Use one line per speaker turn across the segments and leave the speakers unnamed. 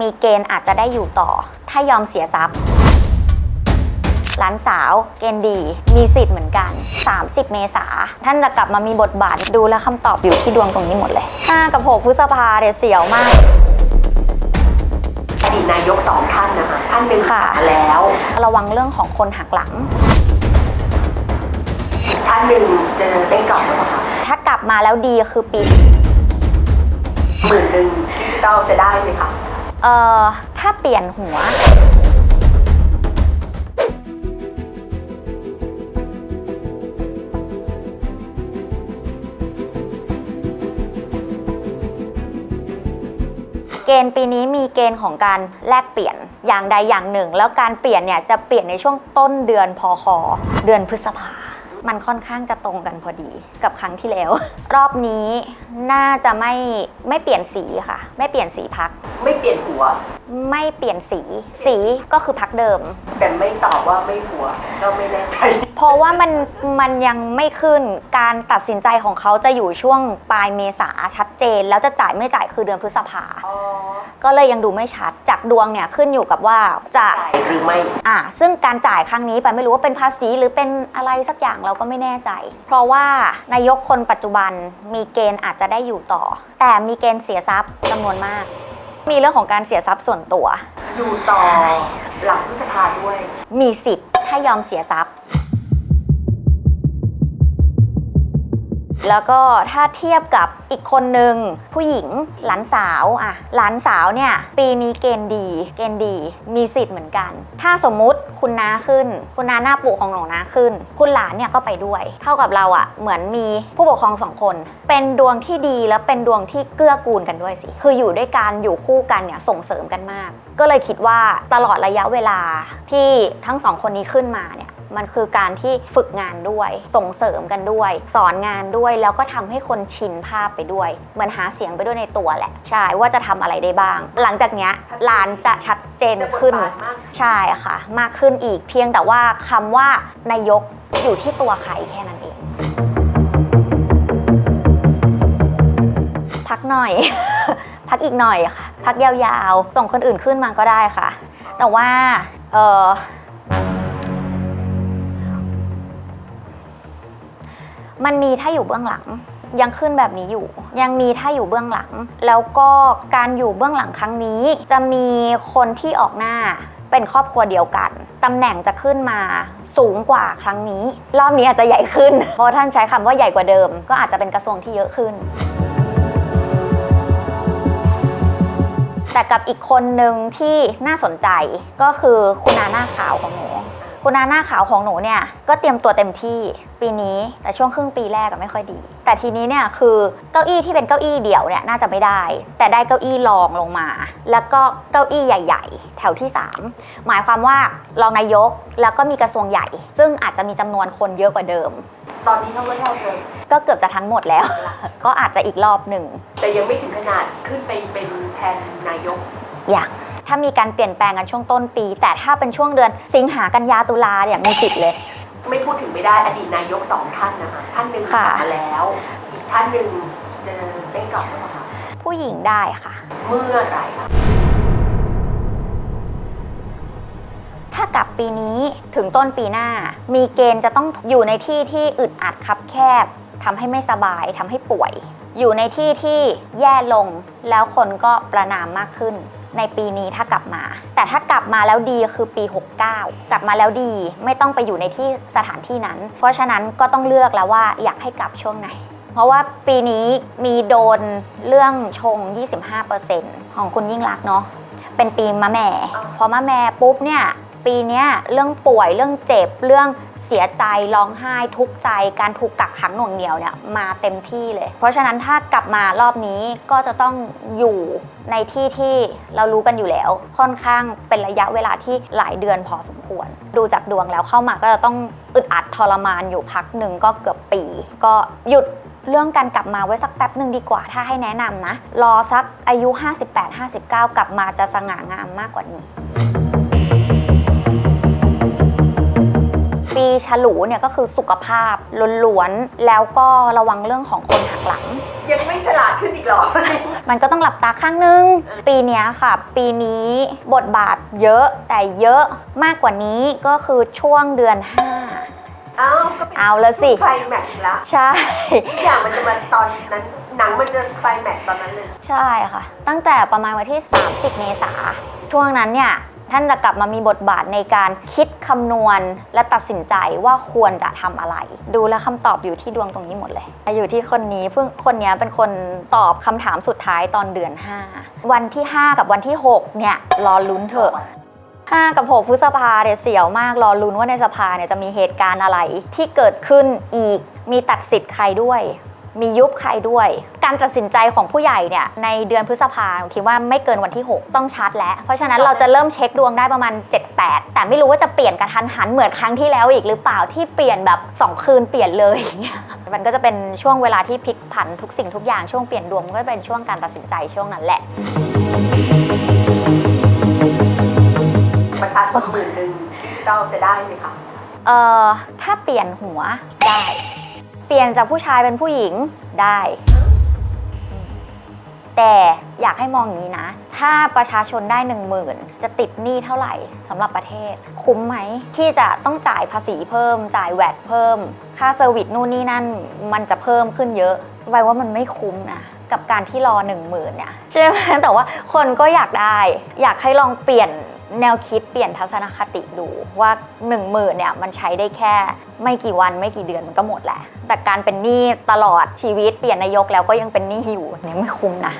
มีเกณฑ์อาจจะได้อยู่ต่อ ถ้ายอมเสียทรัพย์หลานสาวเกณฑ์ดี มีสิทธิ์เหมือนกัน 30 เมษาท่านจะกลับมามีบทบาทดูแลวคำตอบอยู่ที่ดวงตรงนี้หมดเลย 5 กับ 6 พฤษภาเนี่ยเสียวมาก
อดีตนายกสองท่านนะคะท่านหนึ่ง
ค่ะ
มาแล้ว
ระวังเรื่องของคนหักหลัง
ท่านหนึ่งจะได้กลับหรือเปล่าคะ
ถ้ากลับมาแล้วดีคือปี
หมื่นหนึ่งดิจิตอลจะได้ไหมคะ
เอ่อ ถ้าเปลี่ยนหัว เกณฑ์ปีนี้มีเกณฑ์ของการแลกเปลี่ยนอย่างใดอย่างหนึ่ง แล้วการเปลี่ยนเนี่ยจะเปลี่ยนในช่วงต้นเดือนพคเดือนพฤษภา มันค่อนข้างจะตรงกันพอดีกับครั้งที่แล้ว รอบนี้น่าจะไม่ไม่เปลี่ยนสีค่ะ ไม่เปลี่ยนสีพัก
ไม่เปลี่ยนหัว
ไม่เปลี่ยนสี สีก็คือพักเดิม
แต่ไม่ตอบว่าไม่หัว ก็ไม่แน่ใจ
เพราะว่ามันมันยังไม่ขึ้นการตัดสินใจของเขาจะอยู่ช่วงปลายเมษาชัดเจน แล้วจะจ่ายไม่จ่ายคือเดือนพฤษภา
อ๋อ
ก็เลยยังดูไม่ชัด จากดวงเนี่ยขึ้นอยู่กับว่าจะ
จ่ายหรือไม่
อ่าซึ่งการจ่ายครั้งนี้ไปไม่รู้ว่าเป็นภาษีหรือเป็นอะไรสักอย่างเราก็ไม่แน่ใจ เพราะว่านายกคนปัจจุบันมีเกณฑ์อาจจะได้อยู่ต่อ แต่มีเกณฑ์เสียทรัพย์จำนวนมาก มีเรื่องของการเสียทรัพย์ส่วนตัว
อยู่ต่อหลังพฤษภาด้วย
มีสิทธิ์ถ้ายอมเสียทรัพย์ แล้วก็ถ้าเทียบกับอีกคนหนึ่งผู้หญิงหลานสาวอะหลานสาวเนี่ยปีนี้เกณฑ์ดี เกณฑ์ดี มีสิทธิ์เหมือนกัน ถ้าสมมุติคุณน้าขึ้น คุณน้าหน้าปู่ของหนูน้าขึ้น คุณหลานเนี่ยก็ไปด้วย เท่ากับเราอะเหมือนมีผู้ปกครองสองคน เป็นดวงที่ดีและเป็นดวงที่เกื้อกูลกันด้วยสิคืออยู่ด้วยกันอยู่คู่กันเนี่ยส่งเสริมกันมาก ก็เลยคิดว่าตลอดระยะเวลาที่ทั้งสองคนนี้ขึ้นมาเนี่ย มันคือการที่ฝึกงานด้วย ส่งเสริมกันด้วย สอนงานด้วยแล้วก็ทำให้คนชินภาพไปด้วย เหมือนหาเสียงไปด้วยในตัวแหละ ใช่ว่าจะทำอะไรได้บ้าง หลังจากเนี้ยหลานจะชัดเจน
จะบท
ขึ้น
บาทมาก
ใช่ค่ะ มากขึ้นอีกเพียงแต่ว่าคำว่านายกอยู่ที่ตัวใครแค่นั้นเองพักหน่อย พักอีกหน่อยค่ะ พักยาวๆ ส่งคนอื่นขึ้นมาก็ได้ค่ะ แต่ว่า เออ มันมีถ้าอยู่เบื้องหลัง ยังขึ้นแบบนี้อยู่ ยังมีถ้าอยู่เบื้องหลัง แล้วก็การอยู่เบื้องหลังครั้งนี้ จะมีคนที่ออกหน้าเป็นครอบครัวเดียวกันตำแหน่งจะขึ้นมาสูงกว่าครั้งนี้ รอบนี้อาจจะใหญ่ขึ้น เพราะท่านใช้คำว่าใหญ่กว่าเดิม ก็อาจจะเป็นกระทรวงที่เยอะขึ้น แต่กับอีกคนหนึ่งที่น่าสนใจก็คือคุณนาหน้าขาวของหนู คุณนาหน้าขาวของหนูเนี่ยก็เตรียมตัวเต็มที่ปีนี้แต่ช่วงครึ่งปีแรกก็ไม่ค่อยดี แต่ทีนี้เนี่ยคือเก้าอี้ที่เป็นเก้าอี้เดี่ยวเนี่ยน่าจะไม่ได้ แต่ได้เก้าอี้รองลงมา แล้วก็เก้าอี้ใหญ่ ๆ แถวที่ 3 หมายความว่ารองนายกแล้วก็มีกระทรวงใหญ่ ซึ่งอาจจะมีจำนวนคนเยอะกว่าเดิม
ตอนนี้เท่าไหร่เธอ
ก็เกือบจะทั้งหมดแล้ว ก็อาจจะอีกรอบหนึ่ง
แต่ยังไม่ถึงขนาดขึ้นไปเป็นแทนนายก
อย่าง ถ้ามีการเปลี่ยนแปลงกันช่วงต้นปี แต่ถ้าเป็นช่วงเดือนสิงหากันยาตุลาอย่างมีสิทธิ์เลย
ไม่พูดถึงไม่ได้อดีตนายกสองท่านนะคะท่านหนึ่งก
ค่ะ
ลับมาแล้ว อีกท่านหนึ่งจะได้กลับหรือเปล่าคะ
ผู้หญิงได้ค่ะ
เมื่อไหร่คะ
ถ้ากลับปีนี้ถึงต้นปีหน้า มีเกณฑ์จะต้องอยู่ในที่ที่อึดอัดคับแคบทำให้ไม่สบายทำให้ป่วย อยู่ในที่ที่แย่ลงแล้วคนก็ประนามมากขึ้น ในปีนี้ถ้ากลับมา แต่ถ้ากลับมาแล้วดีคือปี 69 กลับมาแล้วดีไม่ต้องไปอยู่ในที่สถานที่นั้น เพราะฉะนั้นก็ต้องเลือกแล้วว่าอยากให้กลับช่วงไหน เพราะว่าปีนี้มีโดนเรื่องชง 25%ของคุณยิ่งรักเนาะเป็นปีมะแม่พอมะแม่ปุ๊บเนี่ยปีเนี้ยเรื่องป่วยเรื่องเจ็บเรื่อง เสียใจร้องไห้ทุกข์ใจการถูกกักขังหน่วงเหนียวเนี่ยมาเต็มที่เลย เพราะฉะนั้นถ้ากลับมารอบนี้ก็จะต้องอยู่ในที่ที่เรารู้กันอยู่แล้ว ค่อนข้างเป็นระยะเวลาที่หลายเดือนพอสมควร ดูจากดวงแล้วเข้ามาก็จะต้องอึดอัดทรมานอยู่พักหนึ่งก็เกือบปี ก็หยุดเรื่องการกลับมาไว้สักแป๊บหนึ่งดีกว่าถ้าให้แนะนำนะ รอสักอายุ 58-59 กลับมาจะสง่างามมากกว่านี้ ปีฉลูเนี่ยก็คือสุขภาพล้วนๆแล้วก็ระวังเรื่องของคนหักหลัง
ยังไม่ฉลาดขึ้นอีกเหรอ
มันก็ต้องหลับตาข้างนึง ปีเนี้ยค่ะ ปีนี้บทบาทเยอะแต่เยอะมากกว่านี้ก็คือช่วงเดือน 5
อ้าวก็เป็น
เอาละสิ
ไคลแม็กซ์อีกแล้ว
ใช่
ทุกอย่างมันจะมาตอนนั้น หนังมันจะไคลแม็กซ์ตอนนั้นเลย
ใช่ค่ะ ตั้งแต่ประมาณวันที่ 30 เมษาช่วงนั้นเนี่ย ท่านจะกลับมามีบทบาทในการคิดคำนวณและตัดสินใจว่าควรจะทำอะไร ดูแลวคำตอบอยู่ที่ดวงตรงนี้หมดเลยอยู่ที่คนนี้เพิ่งคนนี้เป็นคนตอบคำถามสุดท้ายตอนเดือน 5 วันที่ 5 กับวันที่ 6 เนี่ยรอลุ้นเถอะ5 กับ 6 พฤษภาเนี่ยเสียวมากรอลุ้นว่าในสภาเนี่ยจะมีเหตุการณ์อะไรที่เกิดขึ้นอีกมีตัดสิทธิ์ใครด้วย มียุบใครด้วย การตัดสินใจของผู้ใหญ่เนี่ยในเดือนพฤษภาคิดว่าไม่เกินวันที่ 6 ต้องชัดแล้ว เพราะฉะนั้นเราจะเริ่มเช็คดวงได้ประมาณ 7-8 แต่ไม่รู้ว่าจะเปลี่ยนกระทันหันเหมือนครั้งที่แล้วอีกหรือเปล่าที่เปลี่ยนแบบ 2 คืนเปลี่ยนเลยอย่างเงี้ยมันก็จะเป็นช่วงเวลาที่พลิกผันทุกสิ่งทุกอย่างช่วงเปลี่ยนดวงมันก็เป็นช่วงการตัดสินใจช่วงนั้นแหละ
ประชาชนหมื่นหนึ่งดิจิตอลจะได้ไหมคะ
เอ่อถ้าเปลี่ยนหัวได้ เปลี่ยนจากผู้ชายเป็นผู้หญิงได้ แต่อยากให้มองอย่างนี้นะ ถ้าประชาชนได้หนึ่งหมื่นจะติดหนี้เท่าไหร่สำหรับประเทศ คุ้มไหม ที่จะต้องจ่ายภาษีเพิ่ม จ่ายแวดเพิ่ม ค่าเซอร์วิสนู่นนี่นั่น มันจะเพิ่มขึ้นเยอะไว้ว่ามันไม่คุ้มนะกับการที่รอหนึ่งหมื่นเนี่ยใช่ไหมแต่ว่าคนก็อยากได้ อยากให้ลองเปลี่ยน แนวคิดเปลี่ยนทัศนคติดูว่า1 0,000เนี่ยมันใช้ได้แค่ไม่กี่วันไม่กี่เดือนมันก็หมดแหละแต่การเป็นหนี้ตลอดชีวิตเปลี่ยนนายกแล้วก็ยังเป็นหนี้อยู่เนี่ยไม่คุ้มนะ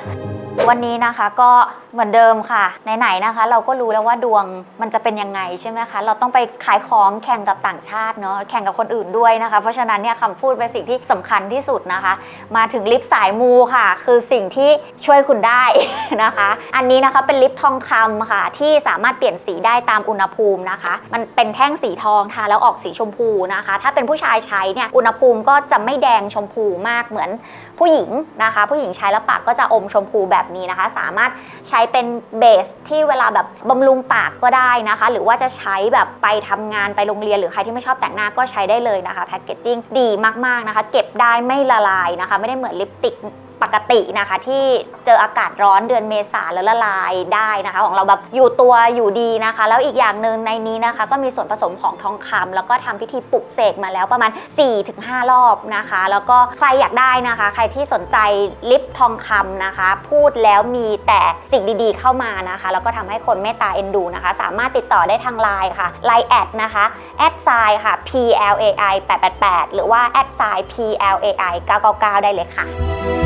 วันนี้นะคะก็เหมือนเดิมค่ะไหนๆนะคะ เราก็รู้แล้วว่าดวงมันจะเป็นยังไงใช่ไหมคะเราต้องไปขายของแข่งกับต่างชาติเนาะแข่งกับคนอื่นด้วยนะคะ เพราะฉะนั้นเนี่ยคำพูดเป็นสิ่งที่สำคัญที่สุดนะคะ มาถึงลิปสายมูค่ะ คือสิ่งที่ช่วยคุณได้นะคะ อันนี้นะคะเป็นลิปทองคำค่ะที่สามารถเปลี่ยนสีได้ตามอุณหภูมินะคะ มันเป็นแท่งสีทองทาแล้วออกสีชมพูนะคะ ถ้าเป็นผู้ชายใช้เนี่ยอุณหภูมิก็จะไม่แดงชมพูมากเหมือนผู้หญิงนะคะ ผู้หญิงใช้แล้วปากก็จะอมชมพูแบบนี้นะคะ สามารถใช้เป็นเบสที่เวลาแบบบำรุงปากก็ได้นะคะ หรือว่าจะใช้แบบไปทำงานไปโรงเรียนหรือใครที่ไม่ชอบแต่งหน้าก็ใช้ได้เลยนะคะแพคเกจจิ้งดีมากๆนะคะ เก็บได้ไม่ละลายนะคะ ไม่ได้เหมือนลิปสติก ปกตินะคะที่เจออากาศร้อนเดือนเมษาแล้วละลายได้นะคะ ของเราแบบอยู่ตัวอยู่ดีนะคะ แล้วอีกอย่างหนึ่งในนี้นะคะ ก็มีส่วนผสมของทองคำแล้วก็ทำพิธีปลุกเสกมาแล้วประมาณ 4-5 รอบนะคะ แล้วก็ใครอยากได้นะคะ ใครที่สนใจลิปทองคำนะคะ พูดแล้วมีแต่สิ่งดีๆ เข้ามานะคะ แล้วก็ทำให้คนเมตตาเอ็นดูนะคะ สามารถติดต่อได้ทางไลน์ค่ะไลน์แอดนะคะแอดไซค่ะ P L A I 888 หรือว่าแอดไซ P L A I 999 ได้เลยค่ะ